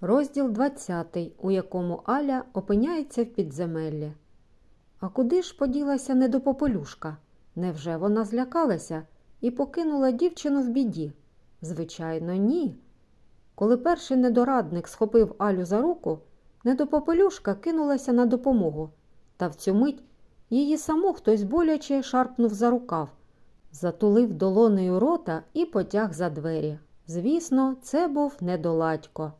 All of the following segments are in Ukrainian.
Розділ 20, у якому Аля опиняється в підземеллі. А куди ж поділася недопопелюшка? Невже вона злякалася і покинула дівчину в біді? Звичайно, ні. Коли перший недорадник схопив Алю за руку, недопопелюшка кинулася на допомогу, та в цю мить її саму хтось боляче шарпнув за рукав, затулив долонею рота і потяг за двері. Звісно, це був недоладько.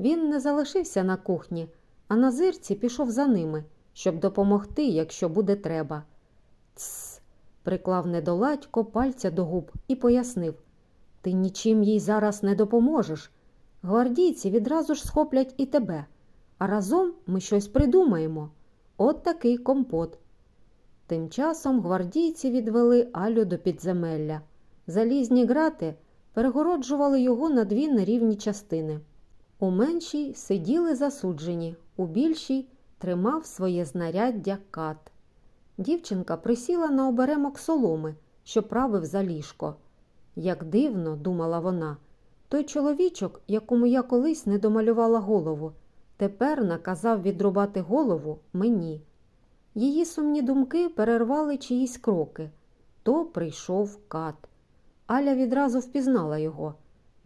Він не залишився на кухні, а на зирці пішов за ними, щоб допомогти, якщо буде треба. Тсс, приклав недоладько пальця до губ і пояснив ти нічим їй зараз не допоможеш. Гвардійці відразу ж схоплять і тебе, а разом ми щось придумаємо. От такий компот. Тим часом гвардійці відвели Алю до підземелля. Залізні грати перегороджували його на дві нерівні частини. У меншій сиділи засуджені, у більшій тримав своє знаряддя кат. Дівчинка присіла на оберемок соломи, що правив за ліжко. Як дивно, думала вона, той чоловічок, якому я колись не домалювала голову, тепер наказав відрубати голову мені. Її сумні думки перервали чиїсь кроки. То прийшов кат. Аля відразу впізнала його.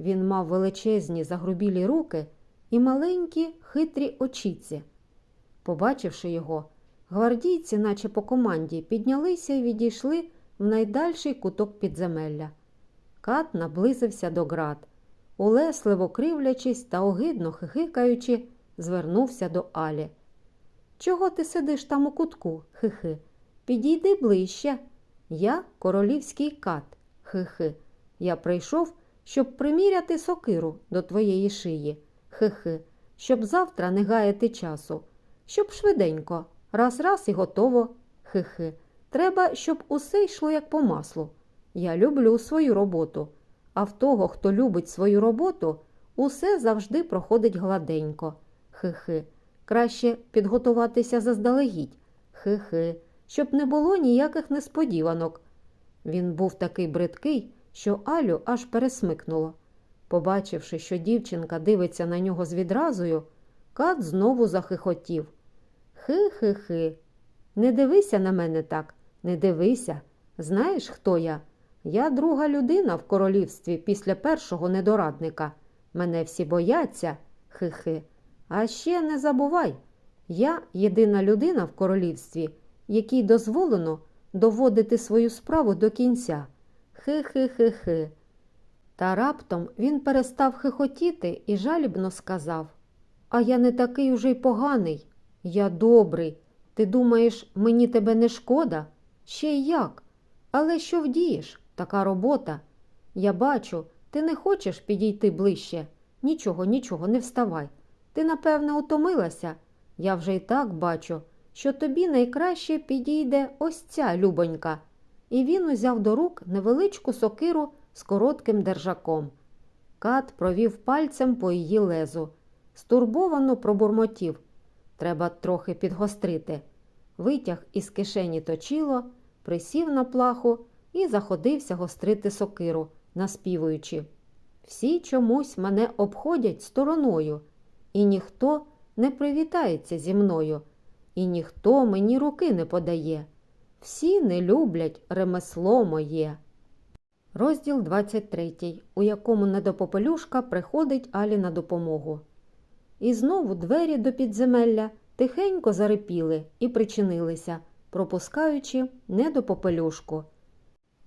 Він мав величезні загрубілі руки і маленькі хитрі очіці. Побачивши його, гвардійці, наче по команді, піднялися і відійшли в найдальший куток підземелля. Кат наблизився до град. Улесливо кривлячись та огидно хихикаючи, звернувся до Алі. Чого ти сидиш там у кутку, хихи? Підійди ближче. Я королівський кат, хихи. Я прийшов, щоб приміряти сокиру до твоєї шиї, хихи, щоб завтра не гаяти часу, щоб швиденько, раз-раз і готово, хихи. Треба, щоб усе йшло як по маслу. Я люблю свою роботу, а в того, хто любить свою роботу, усе завжди проходить гладенько, хихи. Краще підготуватися заздалегідь, хихи, щоб не було ніяких несподіванок. Він був такий бридкий, що Алю аж пересмикнуло. Побачивши, що дівчинка дивиться на нього з відразою, кат знову захихотів. Хи-хи-хи. Не дивися на мене так, не дивися. Знаєш, хто я? Я друга людина в королівстві після першого недорадника. Мене всі бояться, хи-хи. А ще не забувай, я єдина людина в королівстві, якій дозволено доводити свою справу до кінця. Хи-хи-хи-хи. Та раптом він перестав хихотіти і жалібно сказав А я не такий уже й поганий. Я добрий. Ти думаєш, мені тебе не шкода? Ще й як? Але що вдієш? Така робота. Я бачу, ти не хочеш підійти ближче. Нічого, нічого, не вставай. Ти, напевне, утомилася. Я вже й так бачу, що тобі найкраще підійде ось ця любонька. І він узяв до рук невеличку сокиру з коротким держаком. Кат провів пальцем по її лезу. Стурбовано пробурмотів. Треба трохи підгострити. Витяг із кишені точило, присів на плаху і заходився гострити сокиру, наспівуючи. Всі чомусь мене обходять стороною, і ніхто не привітається зі мною, і ніхто мені руки не подає. Всі не люблять ремесло моє. Розділ 23, у якому недопопелюшка приходить Алі на допомогу. І знову двері до підземелля тихенько зарипіли і причинилися, пропускаючи недопопелюшку.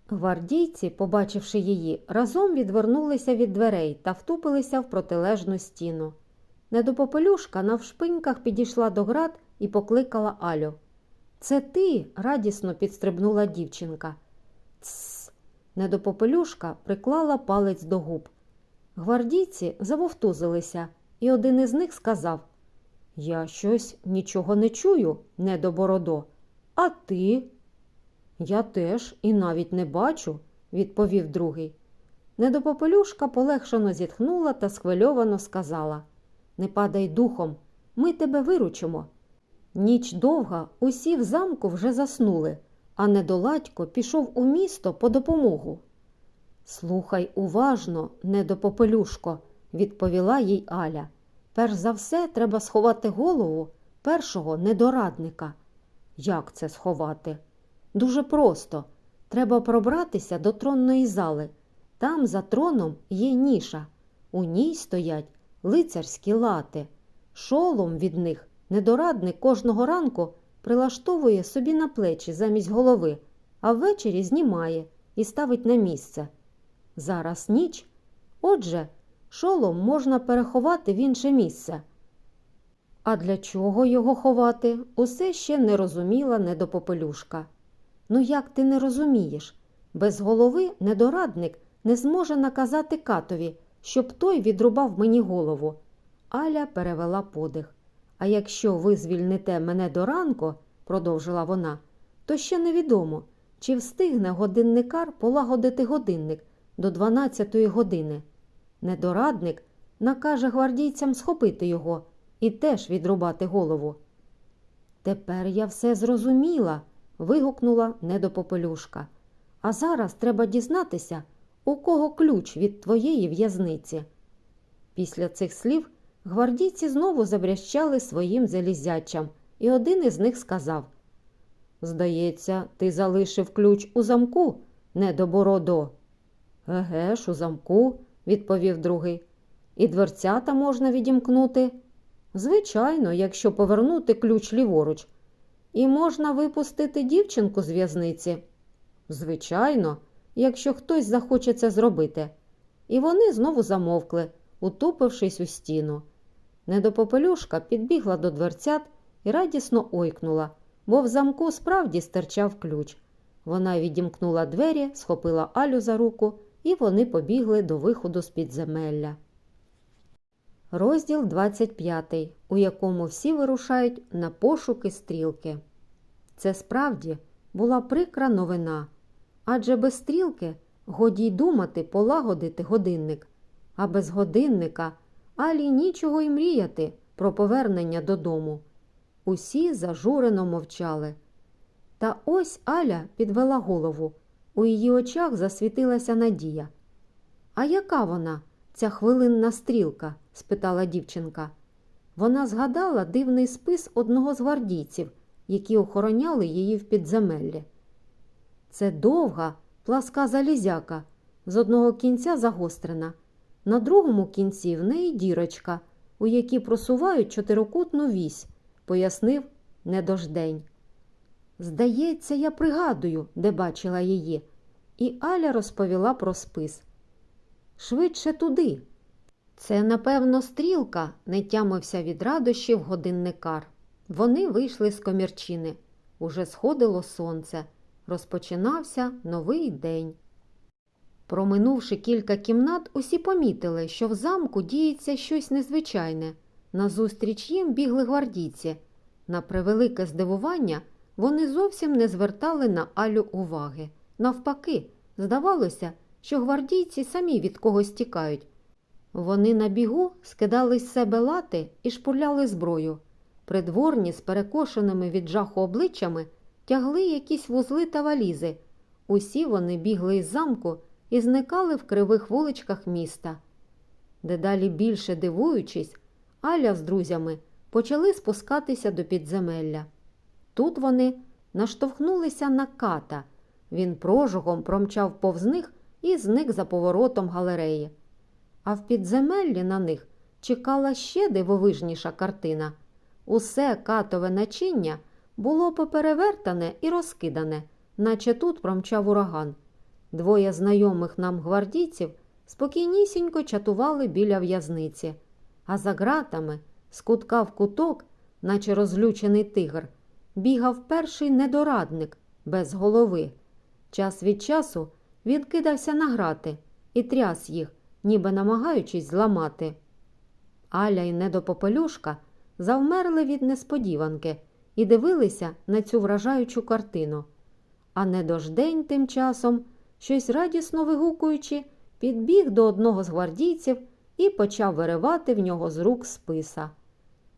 Гвардійці, побачивши її, разом відвернулися від дверей та втупилися в протилежну стіну. Недопопелюшка навшпиньках підійшла до град і покликала Алю. Це ти? радісно підстрибнула дівчинка. Тсс. Недопопелюшка приклала палець до губ. Гвардійці завовтузилися, і один із них сказав Я щось нічого не чую, недобородо. А ти? Я теж і навіть не бачу, відповів другий. Недопопелюшка полегшено зітхнула та схвильовано сказала Не падай духом, ми тебе виручимо. Ніч довга, усі в замку вже заснули, а недоладько пішов у місто по допомогу. Слухай уважно, недопопелюшко, відповіла їй Аля. Перш за все, треба сховати голову першого недорадника. Як це сховати? Дуже просто. Треба пробратися до тронної зали. Там за троном є ніша. У ній стоять лицарські лати. Шолом від них недорадник кожного ранку прилаштовує собі на плечі замість голови, а ввечері знімає і ставить на місце. Зараз ніч. Отже, шолом можна переховати в інше місце. А для чого його ховати, усе ще не розуміла недопопелюшка. Ну як ти не розумієш? Без голови недорадник не зможе наказати катові, щоб той відрубав мені голову. Аля перевела подих. А якщо ви звільните мене до ранку, продовжила вона, то ще невідомо, чи встигне годинникар полагодити годинник до 12-ї години. Недорадник накаже гвардійцям схопити його і теж відрубати голову. Тепер я все зрозуміла, вигукнула недопопелюшка. А зараз треба дізнатися, у кого ключ від твоєї в'язниці. Після цих слів гвардійці знову забрящали своїм залізячам, і один із них сказав Здається, ти залишив ключ у замку, недобородо. Еге ж, у замку, відповів другий. І дверцята можна відімкнути. Звичайно, якщо повернути ключ ліворуч. І можна випустити дівчинку з в'язниці. Звичайно, якщо хтось захоче це зробити. І вони знову замовкли, утупившись у стіну. Недопопелюшка підбігла до дверцят і радісно ойкнула, бо в замку справді стирчав ключ. Вона відімкнула двері, схопила Алю за руку, і вони побігли до виходу з підземелля. Розділ 25, у якому всі вирушають на пошуки стрілки. Це справді була прикра новина, адже без стрілки годі й думати полагодити годинник, а без годинника Алі нічого й мріяти про повернення додому. Усі зажурено мовчали. Та ось Аля підвела голову. У її очах засвітилася надія. А яка вона, ця хвилинна стрілка? спитала дівчинка. Вона згадала дивний спис одного з гвардійців, які охороняли її в підземеллі. Це довга, пласка залізяка, з одного кінця загострена, на другому кінці в неї дірочка, у якій просувають чотирикутну вісь, пояснив недождень. Здається, я пригадую, де бачила її, і Аля розповіла про спис. Швидше туди. Це, напевно, стрілка, не тямився від радощів годинникар. Вони вийшли з комірчини. Уже сходило сонце. Розпочинався новий день. Проминувши кілька кімнат, усі помітили, що в замку діється щось незвичайне. Назустріч їм бігли гвардійці. На превелике здивування вони зовсім не звертали на Алю уваги. Навпаки, здавалося, що гвардійці самі від когось тікають. Вони на бігу скидали з себе лати і шпурляли зброю. Придворні з перекошеними від жаху обличчями тягли якісь вузли та валізи. Усі вони бігли із замку і зникали в кривих вуличках міста. Дедалі більше дивуючись, Аля з друзями почали спускатися до підземелля. Тут вони наштовхнулися на ката. Він прожогом промчав повз них і зник за поворотом галереї. А в підземеллі на них чекала ще дивовижніша картина. Усе катове начиння було поперевертане і розкидане, наче тут промчав ураган. Двоє знайомих нам гвардійців спокійнісінько чатували біля в'язниці, а за ґратами, з кутка в куток, наче розлючений тигр, бігав перший недорадник без голови. Час від часу він кидався на грати і тряс їх, ніби намагаючись зламати. Аля й недопопелюшка завмерли від несподіванки і дивилися на цю вражаючу картину. А недождень тим часом, щось радісно вигукуючи, підбіг до одного з гвардійців і почав виривати в нього з рук списа.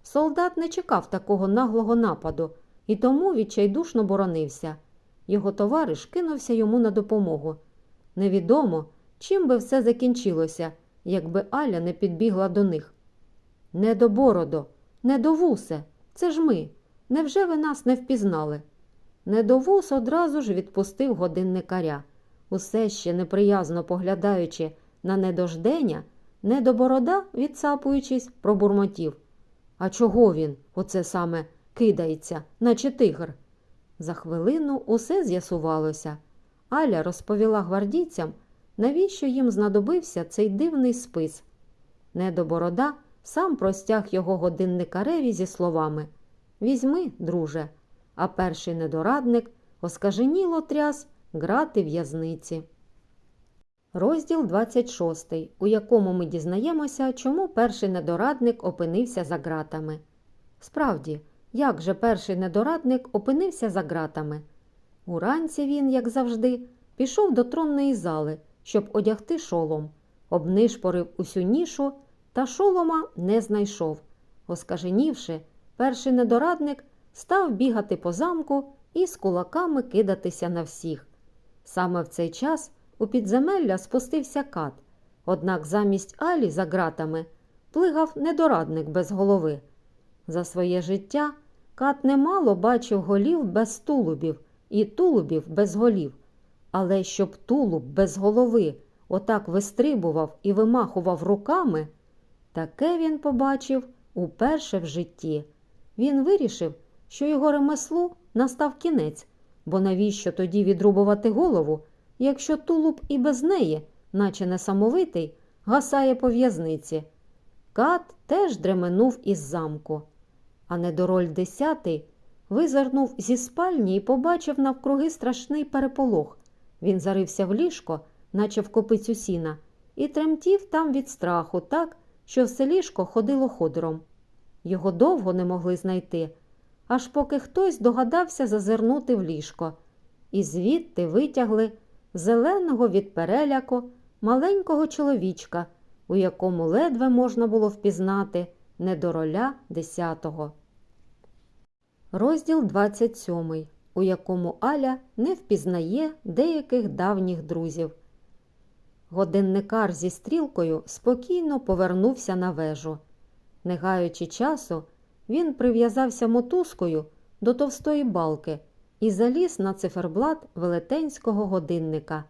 Солдат не чекав такого наглого нападу і тому відчайдушно боронився. Його товариш кинувся йому на допомогу. Невідомо, чим би все закінчилося, якби Аля не підбігла до них. Недобородо, недовусе, це ж ми. Невже ви нас не впізнали? Недовус одразу ж відпустив годинникаря. Усе ще неприязно поглядаючи на недождення, недоборода, відсапуючись, пробурмотів. А чого він, оце саме, кидається, наче тигр? За хвилину усе з'ясувалося. Аля розповіла гвардійцям, навіщо їм знадобився цей дивний спис. Недоборода сам простяг його годинникареві зі словами Візьми, друже, а перший недорадник оскаженіло тряс грати в'язниці. Розділ 26, у якому ми дізнаємося, чому перший недорадник опинився за ґратами. Справді, як же перший недорадник опинився за ґратами? Уранці він, як завжди, пішов до тронної зали, щоб одягти шолом, обнишпорив усю нішу та шолома не знайшов. Оскаженівши, перший недорадник став бігати по замку і з кулаками кидатися на всіх. Саме в цей час у підземелля спустився кат, однак замість Алі за ґратами плигав недорадник без голови. За своє життя кат немало бачив голів без тулубів і тулубів без голів, але щоб тулуб без голови отак вистрибував і вимахував руками, таке він побачив уперше в житті. Він вирішив, що його ремеслу настав кінець, бо навіщо тоді відрубувати голову, якщо тулуб і без неї, наче несамовитий, гасає по в'язниці. Кат теж дременув із замку. А недороль десятий визирнув зі спальні і побачив навкруги страшний переполох. Він зарився в ліжко, наче в копицю сіна, і тремтів там від страху так, що все ліжко ходило ходором. Його довго не могли знайти, аж поки хтось догадався зазирнути в ліжко, і звідти витягли зеленого від переляку маленького чоловічка, у якому ледве можна було впізнати недороля десятого. Розділ 27, у якому Аля не впізнає деяких давніх друзів. Годинникар зі стрілкою спокійно повернувся на вежу. Не гаючи часу, він прив'язався мотузкою до товстої балки і заліз на циферблат велетенського годинника.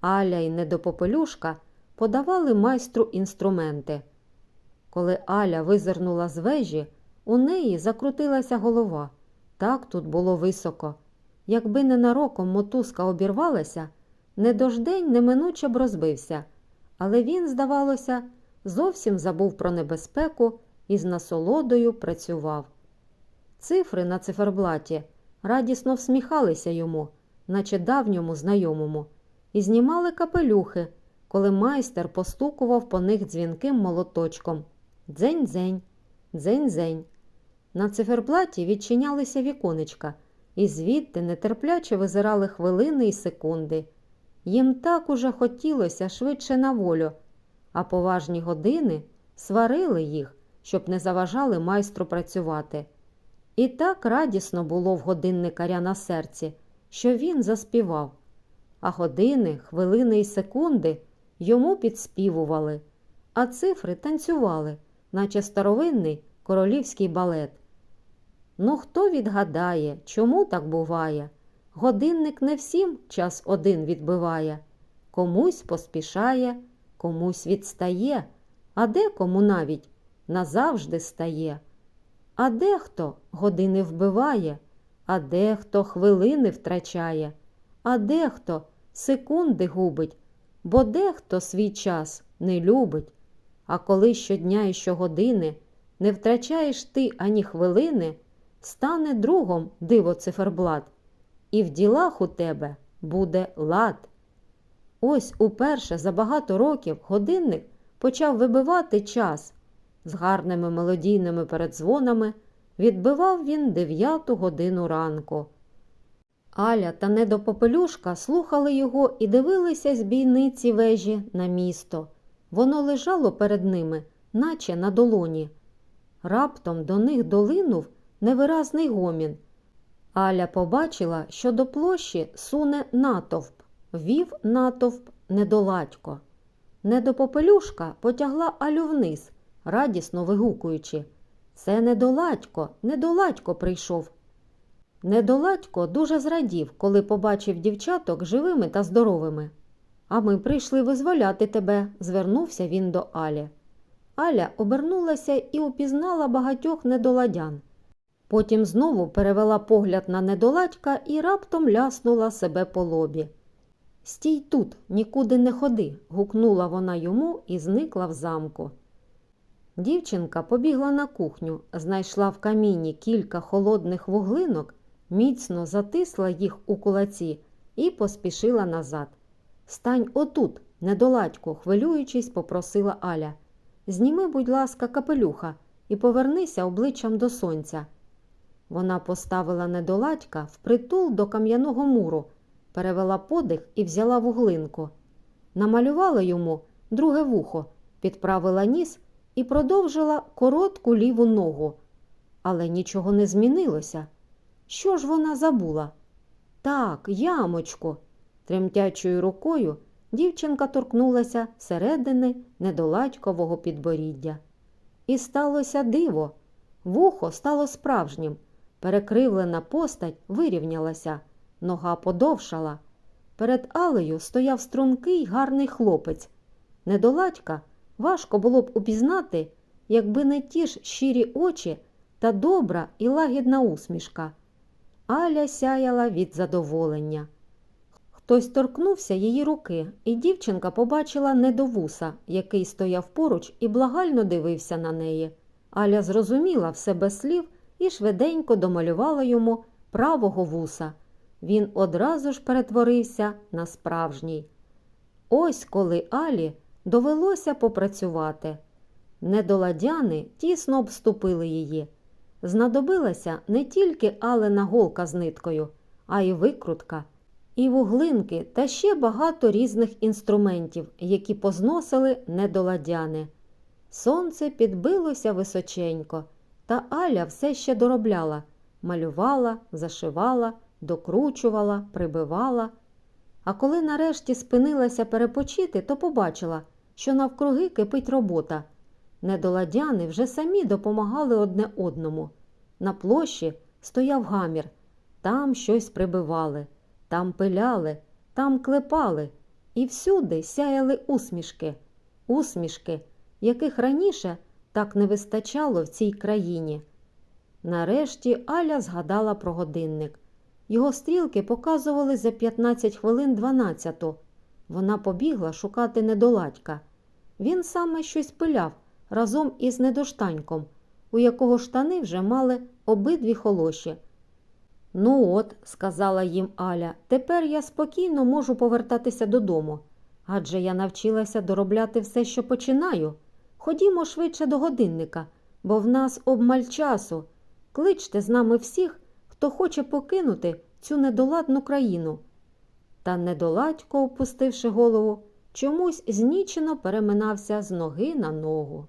Аля й недопопелюшка подавали майстру інструменти. Коли Аля визирнула з вежі, у неї закрутилася голова. Так тут було високо. Якби ненароком мотузка обірвалася, недождень неминуче б розбився, але він, здавалося, зовсім забув про небезпеку і з насолодою працював. Цифри на циферблаті радісно всміхалися йому, наче давньому знайомому, і знімали капелюхи, коли майстер постукував по них дзвінким молоточком. Дзень-дзень, дзень-дзень. На циферблаті відчинялися віконечка, і звідти нетерпляче визирали хвилини і секунди. Їм так уже хотілося швидше на волю, а поважні години сварили їх, щоб не заважали майстру працювати. І так радісно було в годинникаря на серці, що він заспівав, а години, хвилини і секунди йому підспівували, а цифри танцювали, наче старовинний королівський балет. Ну, хто відгадає, чому так буває? Годинник не всім час один відбиває, комусь поспішає, комусь відстає, а декому навіть назавжди стає. А дехто години вбиває, а дехто хвилини втрачає, а дехто секунди губить, бо дехто свій час не любить. А коли щодня і щогодини не втрачаєш ти ані хвилини, стане другом диво циферблат, і в ділах у тебе буде лад. Ось уперше за багато років годинник почав вибивати час. З гарними мелодійними передзвонами відбивав він дев'яту годину ранку. Аля та недопопелюшка слухали його і дивилися з бійниці вежі на місто. Воно лежало перед ними, наче на долоні. Раптом до них долинув невиразний гомін. Аля побачила, що до площі суне натовп, вів натовп недоладько. Недопопелюшка потягла Алю вниз, радісно вигукуючи Це недоладько, недоладько прийшов. Недоладько дуже зрадів, коли побачив дівчаток живими та здоровими. А ми прийшли визволяти тебе, звернувся він до Алі. Аля обернулася і упізнала багатьох недоладян. Потім знову перевела погляд на недоладька і раптом ляснула себе по лобі. Стій тут, нікуди не ходи, гукнула вона йому і зникла в замку. Дівчинка побігла на кухню, знайшла в каміні кілька холодних вуглинок, міцно затисла їх у кулаці і поспішила назад. Стань отут, недоладько, хвилюючись, попросила Аля. Зніми, будь ласка, капелюха і повернися обличчям до сонця. Вона поставила недоладька впритул до кам'яного муру, перевела подих і взяла вуглинку. Намалювала йому друге вухо, підправила ніс і продовжила коротку ліву ногу. Але нічого не змінилося. Що ж вона забула? Так, ямочку. Тремтячою рукою дівчинка торкнулася середини недоладькового підборіддя. І сталося диво. Вухо стало справжнім. Перекривлена постать вирівнялася, нога подовшала. Перед Алею стояв стрункий гарний хлопець. Недоладька важко було б упізнати, якби не ті ж щирі очі та добра і лагідна усмішка. Аля сяяла від задоволення. Хтось торкнувся її руки, і дівчинка побачила недовуса, який стояв поруч і благально дивився на неї. Аля зрозуміла все без слів і швиденько домалювала йому правого вуса. Він одразу ж перетворився на справжній. Ось коли Алі довелося попрацювати. Недоладяни тісно обступили її. Знадобилася не тільки Алена голка з ниткою, а й викрутка, і вуглинки та ще багато різних інструментів, які позносили недоладяни. Сонце підбилося височенько, та Аля все ще доробляла, малювала, зашивала, докручувала, прибивала. А коли нарешті спинилася перепочити, то побачила, що навкруги кипить робота. Недоладяни вже самі допомагали одне одному. На площі стояв гамір, там щось прибивали, там пиляли, там клепали, і всюди сяяли усмішки, усмішки, яких раніше так не вистачало в цій країні. Нарешті Аля згадала про годинник. Його стрілки показували за 15 хвилин 12. Вона побігла шукати недоладька. Він саме щось пиляв разом із недоштаньком, у якого штани вже мали обидві холоші. Ну от, сказала їм Аля, тепер я спокійно можу повертатися додому, адже я навчилася доробляти все, що починаю. Ходімо швидше до годинника, бо в нас обмаль часу. Кличте з нами всіх, хто хоче покинути цю недоладну країну. Та недоладько, опустивши голову, чомусь знічено переминався з ноги на ногу.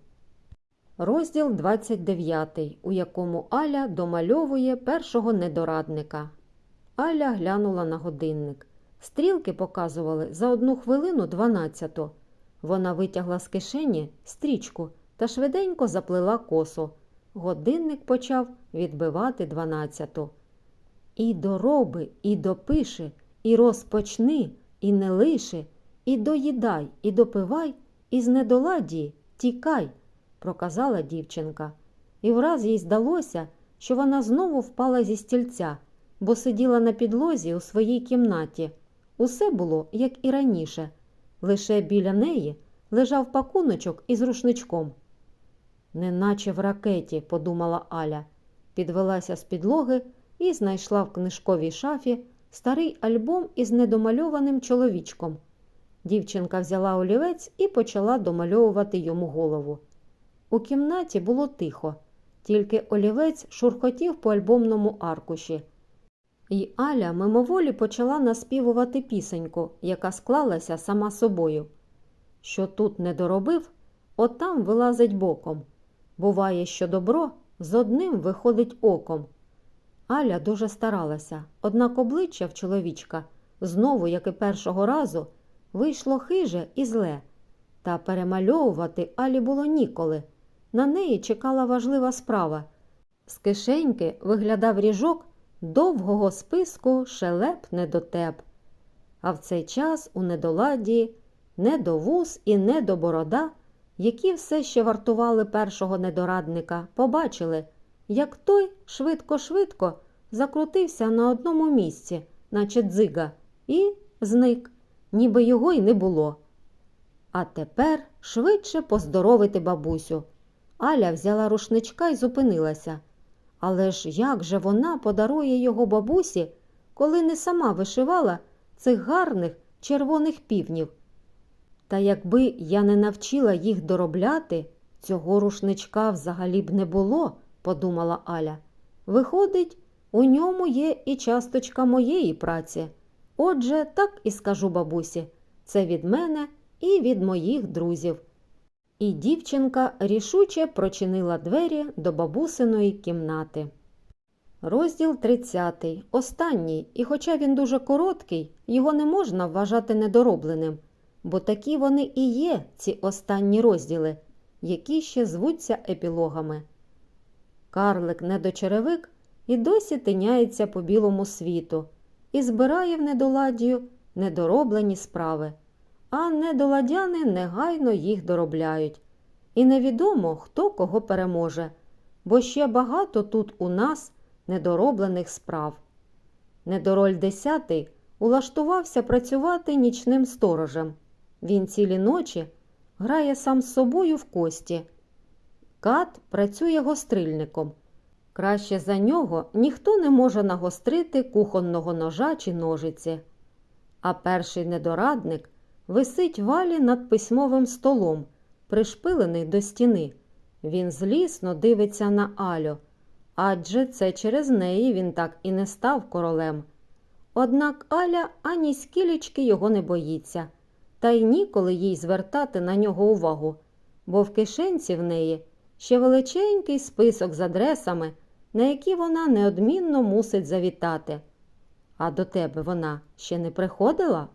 Розділ 29, у якому Аля домальовує першого недорадника. Аля глянула на годинник. Стрілки показували за одну хвилину дванадцяту. Вона витягла з кишені стрічку та швиденько заплела косу. Годинник почав відбивати дванадцяту. І дороби, і допиши, і розпочни, і не лиши, і доїдай, і допивай, і з недоладії тікай, проказала дівчинка. І враз їй здалося, що вона знову впала зі стільця, бо сиділа на підлозі у своїй кімнаті. Усе було, як і раніше. Лише біля неї лежав пакуночок із рушничком. Неначе в ракеті, подумала Аля, підвелася з підлоги і знайшла в книжковій шафі старий альбом із недомальованим чоловічком. Дівчинка взяла олівець і почала домальовувати йому голову. У кімнаті було тихо, тільки олівець шурхотів по альбомному аркуші. І Аля мимоволі почала наспівувати пісеньку, яка склалася сама собою. Що тут не доробив, отам вилазить боком. Буває, що добро з одним виходить оком. Аля дуже старалася, однак обличчя в чоловічка знову, як і першого разу, вийшло хиже і зле, та перемальовувати Алі було ніколи. на неї чекала важлива справа. З кишеньки виглядав ріжок довгого списку шелеп недотеп. А в цей час у недоладі не до вуз і не до борода, які все ще вартували першого недорадника, побачили, як той швидко-швидко закрутився на одному місці, наче дзига, і зник, ніби його й не було. А тепер швидше поздоровити бабусю. Аля взяла рушничка і зупинилася. Але ж як же вона подарує його бабусі, коли не сама вишивала цих гарних червоних півнів? Та якби я не навчила їх доробляти, цього рушничка взагалі б не було, подумала Аля. Виходить, у ньому є і часточка моєї праці. Отже, так і скажу бабусі, це від мене і від моїх друзів. І дівчинка рішуче прочинила двері до бабусиної кімнати. Розділ 30. Останній, і хоча він дуже короткий, його не можна вважати недоробленим, бо такі вони і є, ці останні розділи, які ще звуться епілогами. Карлик недочеревик і досі тиняється по білому світу і збирає в недоладію недороблені справи, а недоладяни негайно їх доробляють. І невідомо, хто кого переможе, бо ще багато тут у нас недороблених справ. Недороль десятий улаштувався працювати нічним сторожем. Він цілі ночі грає сам з собою в кості. Кат працює гострильником. Краще за нього ніхто не може нагострити кухонного ножа чи ножиці. А перший недорадник висить валі над письмовим столом, пришпилений до стіни. Він злісно дивиться на Алю, адже це через неї він так і не став королем. Однак Аля ані скілечки його не боїться, та й ніколи їй звертати на нього увагу, бо в кишенці в неї ще величенький список з адресами, на які вона неодмінно мусить завітати. А до тебе вона ще не приходила?